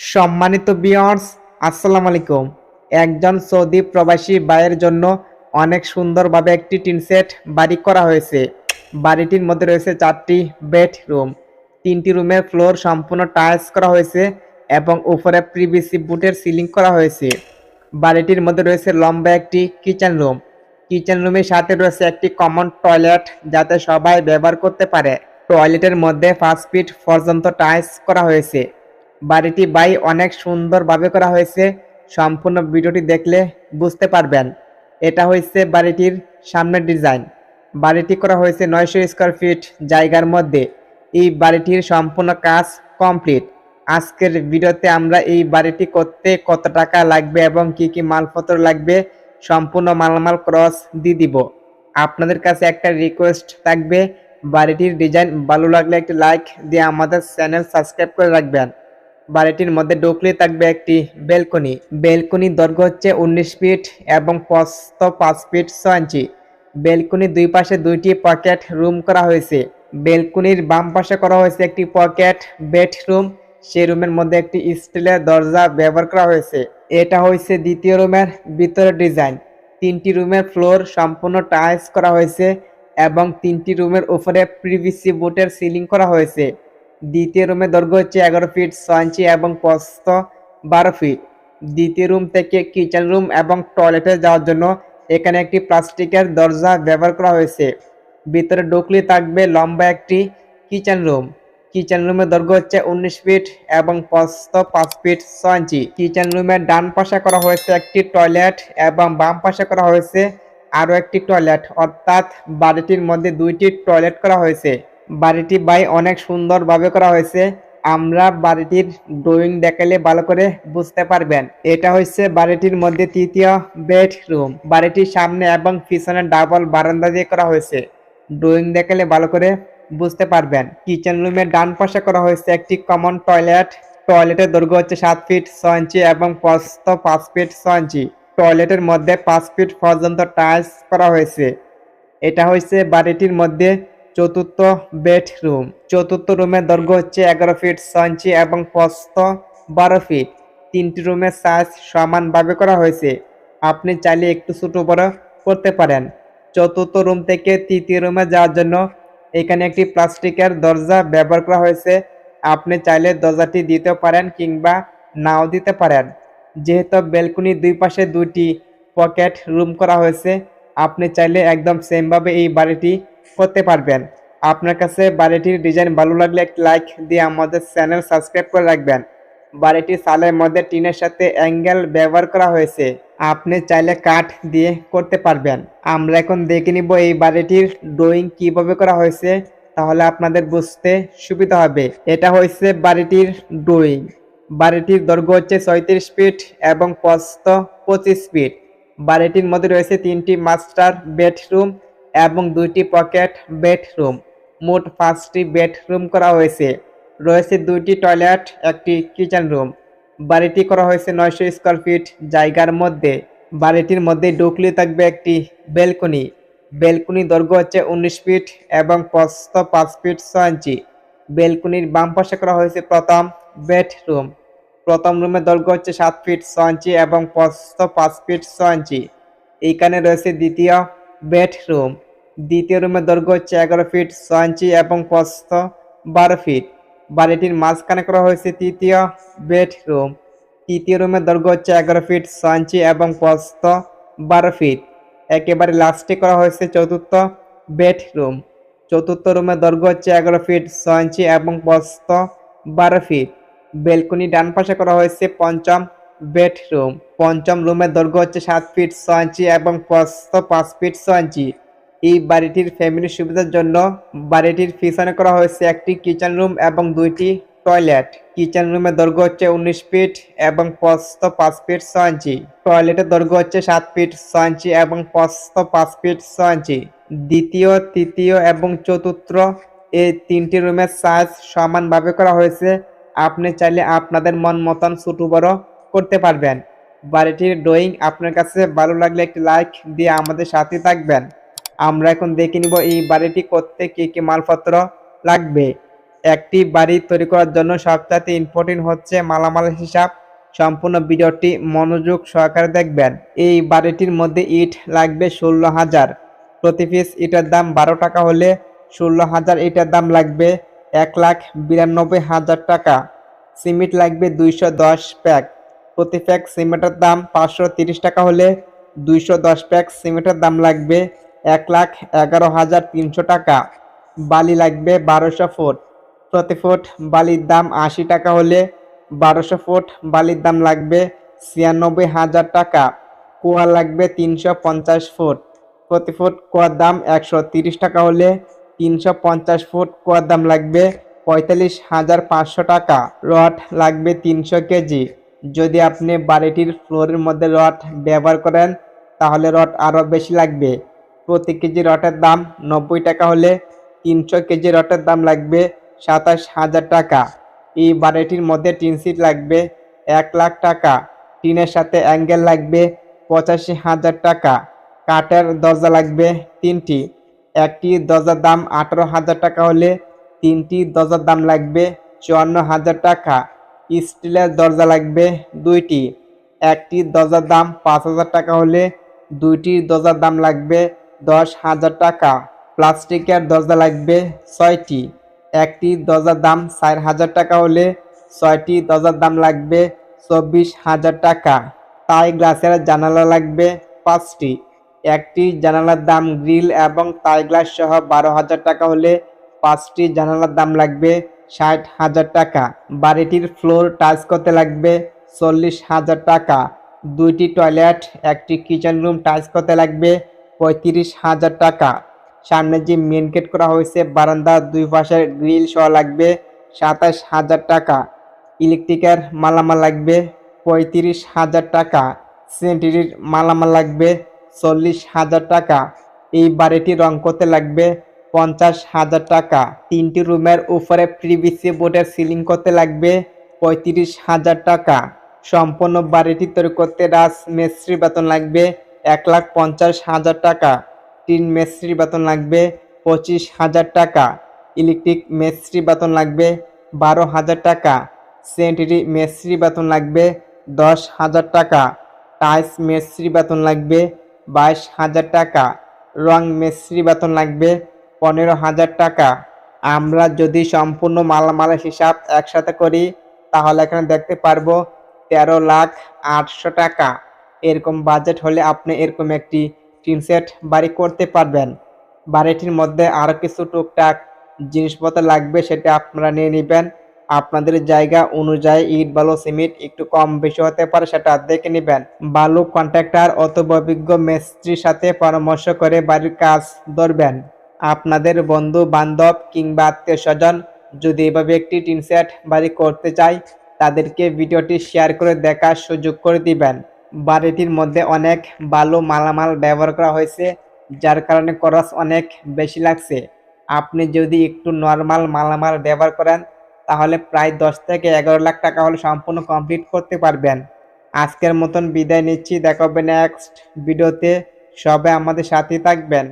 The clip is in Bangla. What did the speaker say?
সম্মানিত বিয়ার্স আসসালামু আলাইকুম। একজন সৌদি প্রবাসী ভাইয়ের জন্য অনেক সুন্দরভাবে একটি টিন সেট বাড়ি করা হয়েছে। বাড়িটির মধ্যে রয়েছে চারটি বেডরুম। তিনটি রুমের ফ্লোর সম্পূর্ণ টাইলস করা হয়েছে এবং উপরে প্রিভিসি বুটের সিলিং করা হয়েছে। বাড়িটির মধ্যে রয়েছে লম্বা একটি কিচেন রুম। কিচেন রুমের সাথে রয়েছে একটি কমন টয়লেট যাতে সবাই ব্যবহার করতে পারে। টয়লেটের মধ্যে পাঁচ ফিট পর্যন্ত টাইলস করা হয়েছে। বাড়িটি বাই অনেক সুন্দরভাবে করা হয়েছে। সম্পূর্ণ ভিডিওটি দেখলে বুঝতে পারবেন। এটা হয়েছে বাড়িটির সামনের ডিজাইন। বাড়িটি করা হয়েছে নয়শো স্কোয়ার ফিট জায়গার মধ্যে। এই বাড়িটির সম্পূর্ণ কাজ কমপ্লিট। আজকের ভিডিওতে আমরা এই বাড়িটি করতে কত টাকা লাগবে এবং কি কি মালপত্র লাগবে সম্পূর্ণ মালামাল ক্রস দিয়ে দিব। আপনাদের কাছে একটা রিকোয়েস্ট থাকবে। বাড়িটির ডিজাইন ভালো লাগলে একটি লাইক দিয়ে আমাদের চ্যানেল সাবস্ক্রাইব করে রাখবেন। বাড়িটির মধ্যে ঢুকলে থাকবে একটি বেলকনি। বেলকনির দৈর্ঘ্য হচ্ছে উনিশ ফিট এবং প্রস্থ পাঁচ ফিট ছয় ইঞ্চি। বেলকনির দুই পাশে দুইটি পকেট রুম করা হয়েছে। বেলকনির বাম পাশে করা হয়েছে একটি পকেট বেডরুম। সেই রুমের মধ্যে একটি স্টিলের দরজা ব্যবহার করা হয়েছে। এটা হয়েছে দ্বিতীয় রুমের ভিতরের ডিজাইন। তিনটি রুমের ফ্লোর সম্পূর্ণ টাইলস করা হয়েছে এবং তিনটি রুমের উপরে প্রিভিসি বোর্ডের সিলিং করা হয়েছে। দ্বিতীয় রুমের দৈর্ঘ্য হচ্ছে এগারো ফিট ছয় ইঞ্চি এবং প্রস্থ বারো ফিট। দ্বিতীয় রুম থেকে কিচেন রুম এবং টয়লেটে যাওয়ার জন্য এখানে একটি প্লাস্টিকের দরজা ব্যবহার করা হয়েছে। ভিতরে ঢুকলে থাকবে লম্বা একটি কিচেন রুম। কিচেন রুমের দৈর্ঘ্য হচ্ছে উনিশ ফিট এবং প্রস্থ পাঁচ ফিট ছয় ইঞ্চি। কিচেন রুমের ডান পাশে করা হয়েছে একটি টয়লেট এবং বাম পাশে করা হয়েছে আরও একটি টয়লেট। অর্থাৎ বাড়িটির মধ্যে দুইটি টয়লেট করা হয়েছে। বাড়িটি বাই অনেক সুন্দরভাবে করা হয়েছে। আমরা বাড়িটির ড্রয়িং দেখালে ভালো করে বুঝতে পারবেন। এটা হচ্ছে বাড়িটির মধ্যে তৃতীয় বেডরুম। বাড়িটির সামনে এবং পিছনে ডাবল বারান্দা দিয়ে করা হয়েছে। ড্রয়িং দেখালে ভালো করে বুঝতে পারবেন। কিচেন রুমের ডান পাশে করা হয়েছে একটি কমন টয়লেট। টয়লেটের দৈর্ঘ্য হচ্ছে সাত ফিট ছয় ইঞ্চি এবং প্রস্থ পাঁচ ফিট ছয় ইঞ্চি। টয়লেটের মধ্যে পাঁচ ফিট পর্যন্ত টাইলস করা হয়েছে। এটা হচ্ছে বাড়িটির মধ্যে চতুর্থ বেডরুম চতুর্থ রুমের দৈর্ঘ্য হচ্ছে এগারো ফিট ইঞ্চি এবং প্রস্থ বারো ফিট তিনটি রুমের সাইজ সমানভাবে করা হয়েছে। আপনি চাইলে একটু ছোট বড় করতে পারেন। চতুর্থ রুম থেকে তৃতীয় রুমে যাওয়ার জন্য এখানে একটি প্লাস্টিকের দরজা ব্যবহার করা হয়েছে। আপনি চাইলে দরজাটি দিতে পারেন কিংবা নাও দিতে পারেন। যেহেতু বেলকনির দুই পাশে দুইটি পকেট রুম করা হয়েছে, আপনি চাইলে একদম সেমভাবে এই বাড়িটি করতে পারবেন। আপনার কাছে বাড়িটির ডিজাইন ভালো লাগলে একটি লাইক দিয়ে আমাদের চ্যানেল সাবস্ক্রাইব করে রাখবেন। বাড়িটির সালের মধ্যে টিনের সাথে অ্যাঙ্গেল ব্যবহার করা হয়েছে। আপনি চাইলে কাঠ দিয়ে করতে পারবেন। আমরা এখন দেখে নিব এই বাড়িটির ড্রয়িং কীভাবে করা হয়েছে, তাহলে আপনাদের বুঝতে সুবিধা হবে। এটা হয়েছে বাড়িটির ড্রয়িং। বাড়িটির দৈর্ঘ্য হচ্ছে ছয়ত্রিশ ফিট এবং প্রস্থ পঁচিশ ফিট। বাড়িটির মধ্যে রয়েছে তিনটি মাস্টার বেডরুম এবং দুইটি পকেট বেডরুম। মোট পাঁচটি বেডরুম করা হয়েছে। রয়েছে দুইটি টয়লেট, একটি কিচেন রুম। বাড়িটি করা হয়েছে নয়শো স্কোয়ার ফিট জায়গার মধ্যে। বাড়িটির মধ্যে ঢুকলে থাকবে একটি বেলকনি। বেলকনি দৈর্ঘ্য হচ্ছে উনিশ ফিট এবং প্রস্থ পাঁচ ফিট ছয় ইঞ্চি। বেলকনির বাম পাশে করা হয়েছে প্রথম বেডরুম। প্রথম রুমের দৈর্ঘ্য হচ্ছে সাত ফিট ছয় ইঞ্চি এবং প্রস্থ পাঁচ ফিট ছয় ইঞ্চি। এইখানে রয়েছে দ্বিতীয় বেডরুম। দ্বিতীয় রুমের দৈর্ঘ্য হচ্ছে এগারো ফিট ছয় এবং প্রস্থ বারো ফিট। বাড়িটির মাঝখানে করা হয়েছে তৃতীয় বেডরুম। তৃতীয় রুমের দৈর্ঘ্য হচ্ছে এগারো ফিট ছয় এবং প্রস্থ বারো ফিট। একেবারে লাস্টে করা হয়েছে চতুর্থ বেডরুম। চতুর্থ রুমের দৈর্ঘ্য হচ্ছে এগারো ফিট ছয় এবং প্রস্থ বারো ফিট। বেলকনি ডান পাশে করা হয়েছে পঞ্চম বেডরুম। পঞ্চম রুমের দৈর্ঘ্য হচ্ছে সাত ফিট ছয় ইঞ্চি এবং প্রস্থ পাঁচ ফিট ছয় ইঞ্চি। এই বাড়িটির ফ্যামিলির সুবিধার জন্য বাড়িটির পিছনে করা হয়েছে একটি কিচেন রুম এবং দুইটি টয়লেট কিচেন রুমের দৈর্ঘ্য হচ্ছে উনিশ ফিট এবং প্রস্থ পাঁচ ফিট ছয় ইঞ্চি। টয়লেটের দৈর্ঘ্য হচ্ছে সাত ফিট ছয় ইঞ্চি এবং প্রস্থ পাঁচ ফিট ছয় ইঞ্চি। দ্বিতীয়, তৃতীয় এবং চতুর্থ এই তিনটি রুমের সাইজ সমানভাবে করা হয়েছে। আপনি চাইলে আপনাদের মন মতন ছোট বড় করতে পারবেন। বাড়িটির ড্রয়িং আপনার কাছে ভালো লাগলে একটি লাইক দিয়ে আমাদের সাথে থাকবেন। আমরা এখন দেখে নিব এই বাড়িটি করতে কী কী মালপত্র লাগবে। একটি বাড়ি তৈরি করার জন্য সবচাইতে ইম্পর্টেন্ট হচ্ছে মালামাল হিসাব। সম্পূর্ণ ভিডিওটি মনোযোগ সহকারে দেখবেন। এই বাড়িটির মধ্যে ইট লাগবে ষোলো হাজার। প্রতি পিস ইটের দাম বারো টাকা হলে ষোলো হাজার ইটের দাম লাগবে এক লাখ বিরানব্বই হাজার টাকা। সিমেন্ট লাগবে দুইশো দশ প্যাক। প্রতি প্যাক সিমেন্টের দাম পাঁচশো তিরিশ টাকা হলে দুইশো দশ প্যাক সিমেন্টের দাম লাগবে এক লাখ এগারো হাজার তিনশো টাকা। বালি লাগবে বারোশো ফুট। প্রতি ফুট বালির দাম আশি টাকা হলে বারোশো ফুট বালির দাম লাগবে ছিয়ানব্বই হাজার টাকা। কুয়া লাগবে তিনশো পঞ্চাশ ফুট। প্রতি ফুট কুয়ার দাম একশো তিরিশ টাকা হলে তিনশো পঞ্চাশ ফুট কুয়ার দাম লাগবে পঁয়তাল্লিশ হাজার পাঁচশো টাকা। রড লাগবে তিনশো কেজি। যদি আপনি বাড়িটির ফ্লোরের মধ্যে রড ব্যবহার করেন, তাহলে রড আরও বেশি লাগবে। প্রতি কেজি রটের দাম নব্বই টাকা হলে তিনশো কেজি রটের দাম লাগবে সাতাশ হাজার টাকা। এই বাড়িটির মধ্যে টিন সিট লাগবে এক লাখ টাকা। টিনের সাথে অ্যাঙ্গেল লাগবে পঁচাশি হাজার টাকা। কাঠের দরজা লাগবে তিনটি। একটি দরজার দাম আঠারো হাজার টাকা হলে তিনটি দরজার দাম লাগবে চুয়ান্ন হাজার টাকা। স্টিলের দরজা লাগবে দুইটি। একটি দরজার দাম পাঁচ হাজার টাকা হলে দুইটি দরজার দাম লাগবে দশ হাজার টাকা। প্লাস্টিকের দরজা লাগবে ছয়টি। একটি দরজার দাম চার হাজার টাকা হলে ছয়টি দরজার দাম লাগবে চব্বিশ হাজার টাকা। তাই গ্লাসের জানালা লাগবে পাঁচটি। একটি জানালার দাম গ্রিল এবং তাই গ্লাস সহ বারো হাজার টাকা হলে পাঁচটি জানালার দাম লাগবে ষাট হাজার টাকা। বাড়িটির ফ্লোর টাচ করতে লাগবে চল্লিশ হাজার টাকা। দুইটি টয়লেট, একটি কিচেন রুম টাচ করতে লাগবে পঁয়ত্রিশ হাজার টাকা। সামনে যে মেন গেট করা হয়েছে বারান্দার দুই পাশের গ্রিল সহ লাগবে সাতাশ হাজার টাকা। ইলেকট্রিকের মালামাল লাগবে পঁয়ত্রিশ হাজার টাকা। সেন্টিরির মালামাল লাগবে চল্লিশ হাজার টাকা। এই বাড়িটি রং করতে লাগবে পঞ্চাশ হাজার টাকা। তিনটি রুমের উপরে প্রিভিসি বোর্ডের সিলিং করতে লাগবে পঁয়ত্রিশ হাজার টাকা। সম্পূর্ণ বাড়িটি তৈরি করতে রাজ মেস্ত্রি বেতন লাগবে এক লাখ পঞ্চাশ হাজার টাকা। টিন মেস্ত্রি বেতন লাগবে পঁচিশ হাজার টাকা। ইলেকট্রিক মেস্ত্রি বেতন লাগবে বারো হাজার টাকা। সেন্টারি মেস্ত্রি বেতন লাগবে দশ হাজার টাকা। টাইলস মেস্ত্রি বেতন লাগবে বাইশ হাজার টাকা। রং মেস্ত্রি বেতন লাগবে পনেরো হাজার টাকা। আমরা যদি সম্পূর্ণ মালামালের হিসাব একসাথে করি, তাহলে এখানে দেখতে পারব তেরো লাখ আটশো টাকা। এরকম বাজেট হলে আপনি এরকম একটি টিন সেট বাড়ি করতে পারবেন। বাড়িটির মধ্যে আরও কিছু টুকটাক জিনিসপত্র লাগবে, সেটা আপনারা নিয়ে নেবেন। আপনাদের জায়গা অনুযায়ী ইট, বালু, সিমেন্ট একটু কম বেশি হতে পারে, সেটা দেখে নেবেন। বালু কন্ট্রাক্টর অথবা অভিজ্ঞ মিস্ত্রির সাথে পরামর্শ করে বাড়ির কাজ ধরবেন। আপনাদের বন্ধু, বান্ধব কিংবা আত্মীয় স্বজন যদি এভাবে একটি টিন সেট বাড়ি করতে চায়, তাদেরকে ভিডিওটি শেয়ার করে দেখার সুযোগ করে দিবেন। বাড়িটির মধ্যে অনেক ভালো মালামাল ব্যবহার করা হয়েছে, যার কারণে খরচ অনেক বেশি লাগছে। আপনি যদি একটু নর্মাল মালামাল ব্যবহার করেন, তাহলে প্রায় দশ থেকে এগারো লাখ টাকা হলে সম্পূর্ণ কমপ্লিট করতে পারবেন। আজকের মতন বিদায় নিচ্ছি। দেখা হবে নেক্সট ভিডিওতে। সবাই আমাদের সাথে থাকবেন।